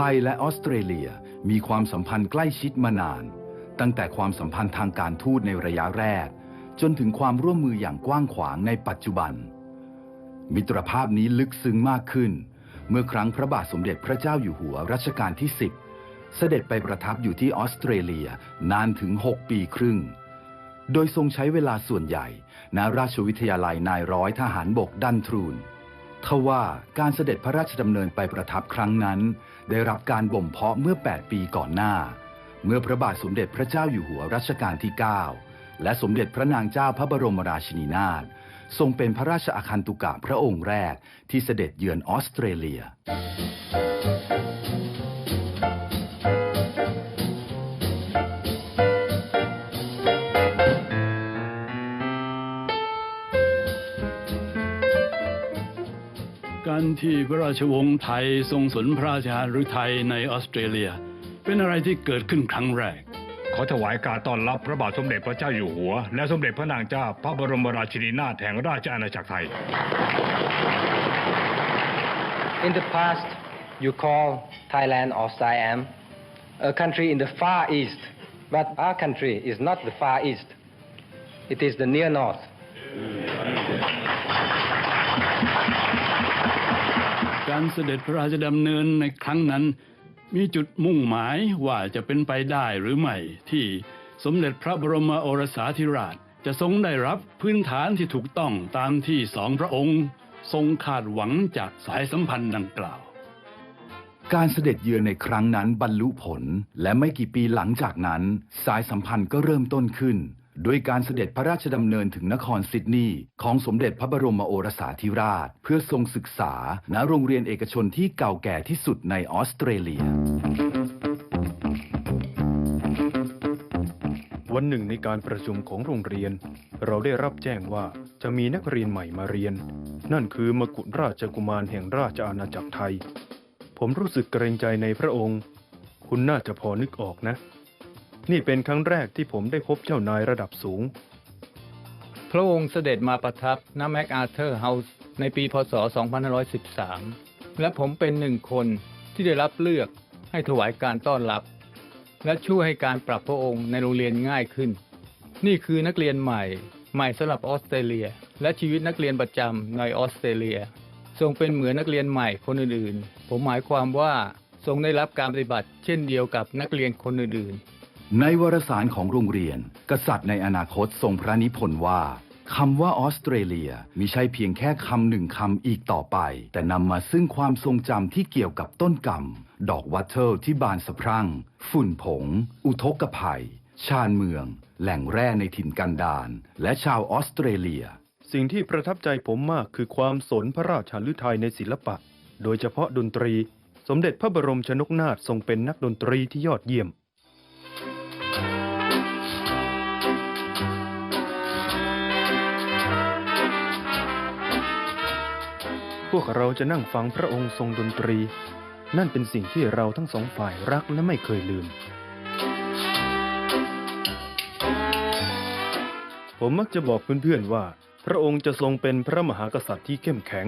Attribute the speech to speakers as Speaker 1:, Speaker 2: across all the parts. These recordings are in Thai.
Speaker 1: ทยและออสเตรเลียมีความสัมพันธ์ใกล้ชิดมานาน ตั้งแต่ความสัมพันธ์ทางการทูตในระยะแรก จนถึงความร่วมมืออย่างกว้างขวางในปัจจุบัน มิตรภาพนี้ลึกซึ้งมากขึ้น เมื่อครั้งพระบาทสมเด็จพระเจ้าอยู่หัวรัชกาลที่ 10 เสด็จไปประทับอยู่ที่ออสเตรเลียนานถึง 6 ปีครึ่ง โดยทรงใช้เวลาส่วนใหญ่ณราชวิทยาลัยนายร้อยทหารบกดันทรูน ทว่าการเสด็จพระราชดำเนินไปประทับครั้งนั้น ได้รับการบ่มเพาะเมื่อ 8 ปีก่อนหน้า เมื่อพระบาทสมเด็จพระเจ้าอยู่หัวรัชกาลที่ 9 และสมเด็จพระนางเจ้าพระบรมราชินีนาถทรงเป็นพระราชอาคันตุกะพระองค์แรกที่เสด็จเยือนออสเตรเลีย
Speaker 2: ที่พระราชวงศ์ไทยทรงสนพระราชทานฤทัยในออสเตรเลีย เป็นอะไรที่เกิดขึ้นครั้งแรก
Speaker 3: ขอถวายการต้อนรับพระบาทสมเด็จพระเจ้าอยู่หัว และสมเด็จพระนางเจ้าพระบรมราชินีนาถแห่งราชอาณาจักรไทย
Speaker 4: In the past, you call Thailand or Siam a country in the Far East, but our country is not the Far East. It is the near North.
Speaker 2: การเสด็จพระราชดำเนินในครั้งนั้น มีจุดมุ่งหมายว่าจะเป็นไปได้หรือไม่ที่สมเด็จพระบรมโอรสาธิราชจะทรงได้รับพื้นฐานที่ถูกต้องตามที่สองพระองค์ ทรงคาดหวังจากสายสัมพันธ์ดังกล่าว
Speaker 1: การเสด็จเยือนในครั้งนั้นบรรลุผล และไม่กี่ปีหลังจากนั้น สายสัมพันธ์ก็เริ่มต้นขึ้น ด้วยการเสด็จพระราชดำเนินถึงนครซิดนีย์ของสมเด็จพระบรมโอรสาธิราช เพื่อทรงศึกษาณโรงเรียนเอกชนที่เก่าแก่ที่สุดในออสเตรเลีย
Speaker 5: วันหนึ่งในการประชุมของโรงเรียน เราได้รับแจ้งว่าจะมีนักเรียนใหม่มาเรียน นั่นคือมกุฎราชกุมารแห่งราชอาณาจักรไทย ผมรู้สึกเกรงใจในพระองค์ คุณน่าจะพอนึกออกนะ นี่เป็นครั้งแรกที่ผมได้พบเจ้านายระดับสูง
Speaker 6: พระองค์เสด็จมาประทับณแมคอาเธอร์เฮาส์ในปีพศ 2513 และผมเป็นหนึ่งคนที่ได้รับเลือกให้ถวายการต้อนรับ และช่วยให้การปรับพระองค์ในโรงเรียนง่ายขึ้น นี่คือนักเรียนใหม่ ใหม่สำหรับออสเตรเลีย และชีวิตนักเรียนประจำในออสเตรเลีย ทรงเป็นเหมือนนักเรียนใหม่คนอื่นๆ ผมหมายความว่าทรงได้รับการปฏิบัติเช่นเดียวกับนักเรียนคนอื่นๆ
Speaker 1: ในวารสารของโรงเรียน กษัตริย์ในอนาคตทรงพระนิพนธ์ว่าคำว่าออสเตรเลียมิใช่เพียงแค่คำหนึ่งคำอีกต่อไป แต่นำมาซึ่งความทรงจำที่เกี่ยวกับต้นกำดอกวัตเทิลที่บานสะพรั่ง ฝุ่นผง อุทกภัย ชาญเมือง แหล่งแร่ในถิ่นกันดารและชาวออสเตรเลีย
Speaker 5: สิ่งที่ประทับใจผมมากคือความสนพระราชาฤทัยในศิลปะ โดยเฉพาะดนตรี สมเด็จพระบรมชนกนาถทรงเป็นนักดนตรีที่ยอดเยี่ยม พวกเราจะนั่งฟังพระองค์ทรงดนตรี นั่นเป็นสิ่งที่เราทั้งสองฝ่ายรักและไม่เคยลืม ผมมักจะบอกเพื่อนๆว่า พระองค์จะทรงเป็นพระมหากษัตริย์ที่เข้มแข็ง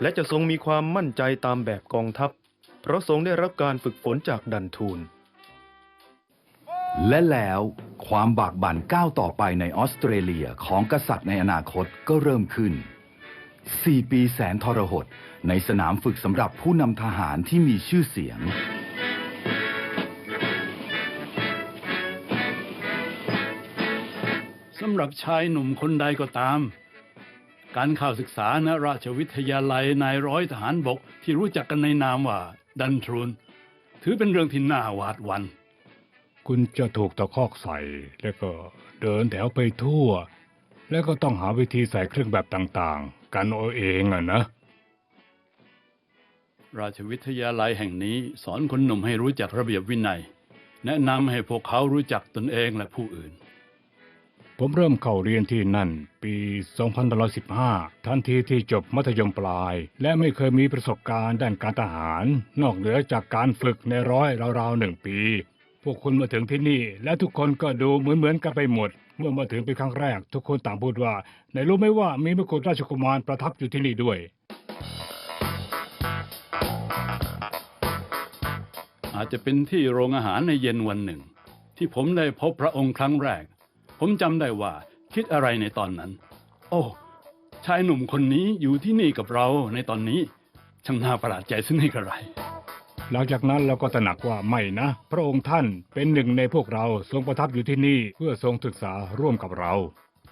Speaker 5: และจะทรงมีความมั่นใจตามแบบกองทัพ เพราะทรงได้รับการฝึกฝนจากดันทูล
Speaker 1: และแล้วความบากบั่นก้าวต่อไปในออสเตรเลียของกษัตริย์ในอนาคตก็เริ่มขึ้น 4 ปีแสนทรหด ในสนามฝึกสำหรับผู้นำทหารที่มีชื่อเสียง
Speaker 2: สำหรับชายหนุ่มคนใดก็ตาม การเข้าศึกษาณราชวิทยาลัยนายร้อยทหารบกที่รู้จักกันในนามว่าดันทรูน ถือเป็นเรื่องที่น่าหวาดหวัน
Speaker 3: คุณจะถูกตะคอกใส่ แล้วก็เดินแถวไปทั่ว แล้วก็ต้องหาวิธีใส่เครื่องแบบต่างๆ กันเอาเองอะนะ
Speaker 2: ราชวิทยาลัยแห่งนี้สอนคนหนุ่มให้รู้จักระเบียบวินัย แนะนำให้พวกเขารู้จักตนเองและผู้อื่น
Speaker 3: ผมเริ่มเข้าเรียนที่นั่น ปี2515 ทันทีที่จบมัธยมปลาย และไม่เคยมีประสบการณ์ด้านการทหาร นอกเหนือจากการฝึกในร้อยราวๆหนึ่งปี พวกคุณมาถึงที่นี่ และทุกคนก็ดูเหมือนๆกันไปหมด เมื่อมาถึงเป็นครั้งแรก ทุกคนต่างพูดว่าไหนรู้ไหมว่ามีมกุฎราชกุมารประทับอยู่ที่นี่ด้วย
Speaker 2: อาจจะเป็นที่โรงอาหารในเย็นวันหนึ่ง ที่ผมได้พบพระองค์ครั้งแรก ผมจำได้ว่าคิดอะไรในตอนนั้น โอ้ชายหนุ่มคนนี้อยู่ที่นี่กับเราในตอนนี้ช่างน่าประหลาดใจซึ่งนี่กระไร
Speaker 3: หลังจากนั้นเราก็ตระหนักว่าไม่นะ พระองค์ท่านเป็นหนึ่งในพวกเราทรงประทับอยู่ที่นี่เพื่อทรงศึกษาร่วมกับเรา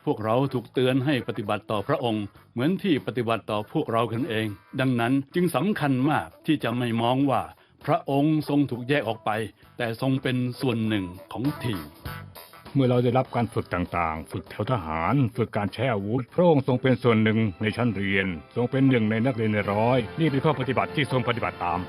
Speaker 2: พวกเราถูกเตือนให้ปฏิบัติต่อพระองค์ เหมือนที่ปฏิบัติต่อพวกเรากันเอง ดังนั้นจึงสำคัญมากที่จะไม่มองว่า พระองค์ทรงถูกแยกออกไป แต่ทรงเป็นส่วนหนึ่งของทีม
Speaker 3: เมื่อเราได้รับการฝึกต่างๆ ฝึกแถวทหาร ฝึกการใช้อาวุธ พระองค์ทรงเป็นส่วนหนึ่งในชั้นเรียน ทรงเป็นหนึ่งในนักเรียนในร้อย นี่เป็นข้อปฏิบัติที่ทรงปฏิบัติตาม